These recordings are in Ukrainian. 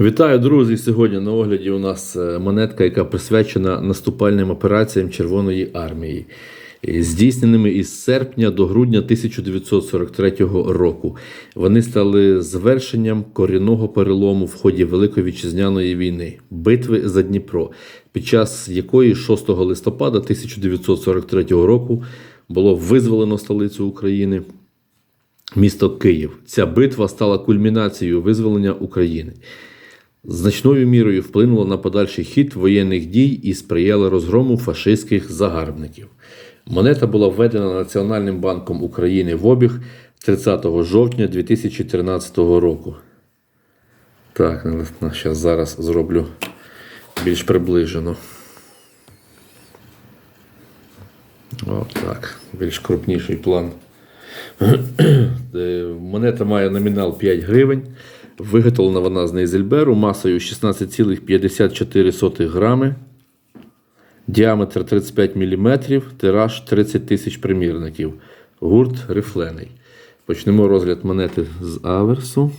Вітаю, друзі! Сьогодні на огляді у нас е, монетка, яка присвячена наступальним операціям Червоної армії, е, здійсненими із серпня до грудня 1943 року. Вони стали завершенням корінного перелому в ході Великої вітчизняної війни, битви за Дніпро, під час якої 6 листопада 1943 року було визволено столицю України. Місто Київ. Ця битва стала кульмінацією визволення України. Значною мірою вплинула на подальший хід воєнних дій і сприяла розгрому фашистських загарбників. Монета була введена Національним банком України в обіг 30 жовтня 2013 року. Так, зараз, зараз зроблю більш приближено. От більш крупніший план. Е, Монета має номінал 5 гривень. Виготовлена вона з нейзельберу масою 16,54 грами, діаметр 35 мм, тираж 30 тисяч примірників. Гурт рифлений. Почнемо розгляд монети з аверсу.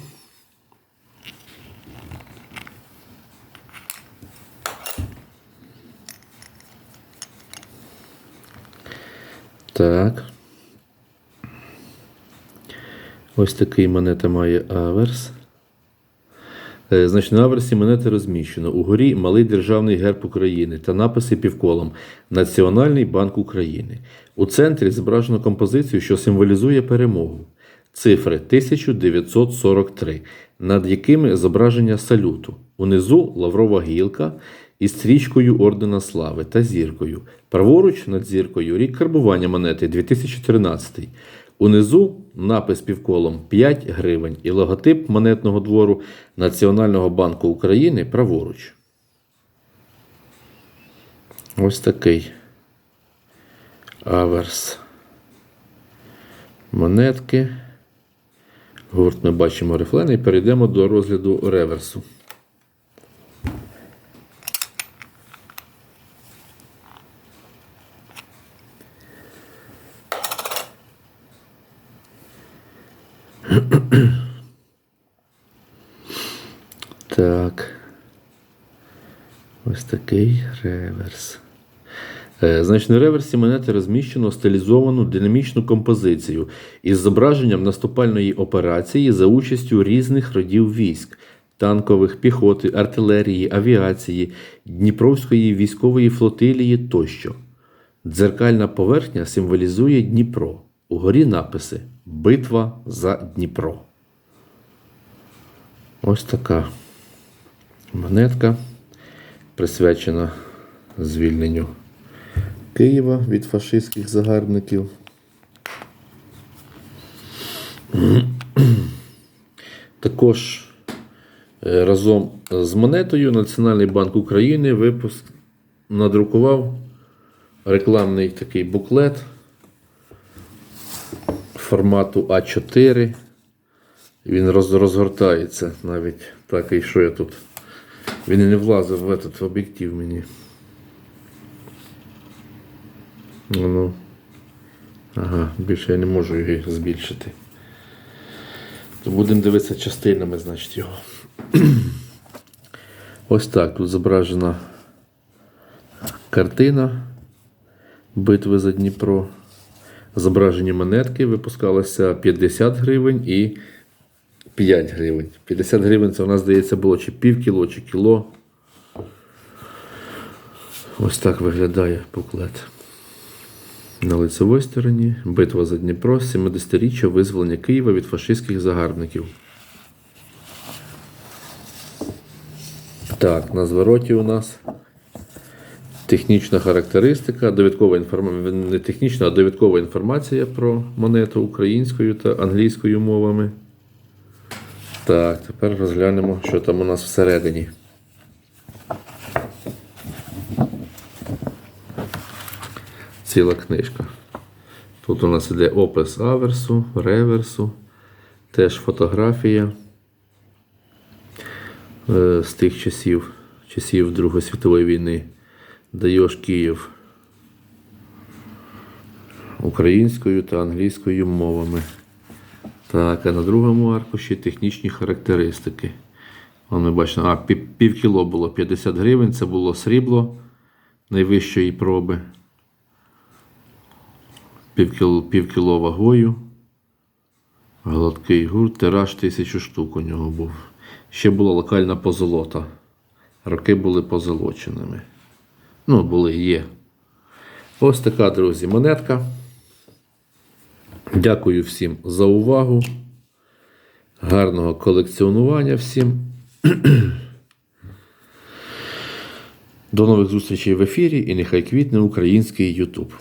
Так. Ось такий монета має аверс. Е, Значить, на аверсі монети розміщено. Угорі малий державний герб України та написи півколом Національний банк України. У центрі зображено композицію, що символізує перемогу. Цифри 1943, над якими зображення салюту. Унизу лаврова гілка із стрічкою Ордена Слави та зіркою. Праворуч над зіркою рік карбування монети 2013. Унизу напис півколом 5 гривень і логотип монетного двору Національного банку України праворуч. Ось такий аверс. Монетки. Гурт ми бачимо рифлений. Перейдемо до розгляду реверсу. Так. Ось такий реверс. Е, Значить, на реверсі монети розміщено стилізовану динамічну композицію із зображенням наступальної операції за участю різних родів військ, танкових, піхоти, артилерії, авіації, Дніпровської військової флотилії тощо. Дзеркальна поверхня символізує Дніпро. Угорі написи Битва за Дніпро. Ось така монетка присвячена звільненню Києва від фашистських загарбників. Також е, разом з монетою Національний банк України випуск надрукував рекламний такий буклет формату А4. Він роз, розгортається навіть так, і що я тут. Він і не влазив в этот об'єктив мені. Ну, ну. Ага, більше я не можу його збільшити. То будемо дивитися частинами, значить, його. Ось так тут зображена картина битви за Дніпро. Зображені монетки випускалося 50 гривень і 5 гривень. 50 гривень це у нас, здається, було чи пів кіло, чи кіло. Ось так виглядає буклет. На лицевій стороні битва за Дніпро, 70-річчя визволення Києва від фашистських загарбників. Так, на звороті у нас технічна характеристика, довідкова інформація, не технічна, а довідкова інформація про монету українською та англійською мовами. Так, тепер розглянемо, що там у нас всередині. Ціла книжка. Тут у нас іде опис аверсу, реверсу, теж фотографія е, з тих часів, часів Другої світової війни. Даєш Київ українською та англійською мовами. Так, а на другому аркуші технічні характеристики. Вон ми бачимо, а, пів, кіло було 50 гривень, це було срібло найвищої проби. Пів кіло, вагою. Гладкий гурт, тираж тисячу штук у нього був. Ще була локальна позолота. Роки були позолоченими. Ну, були, є. Ось така, друзі, монетка. Дякую всім за увагу. Гарного колекціонування всім. До нових зустрічей в ефірі і нехай квітне український YouTube.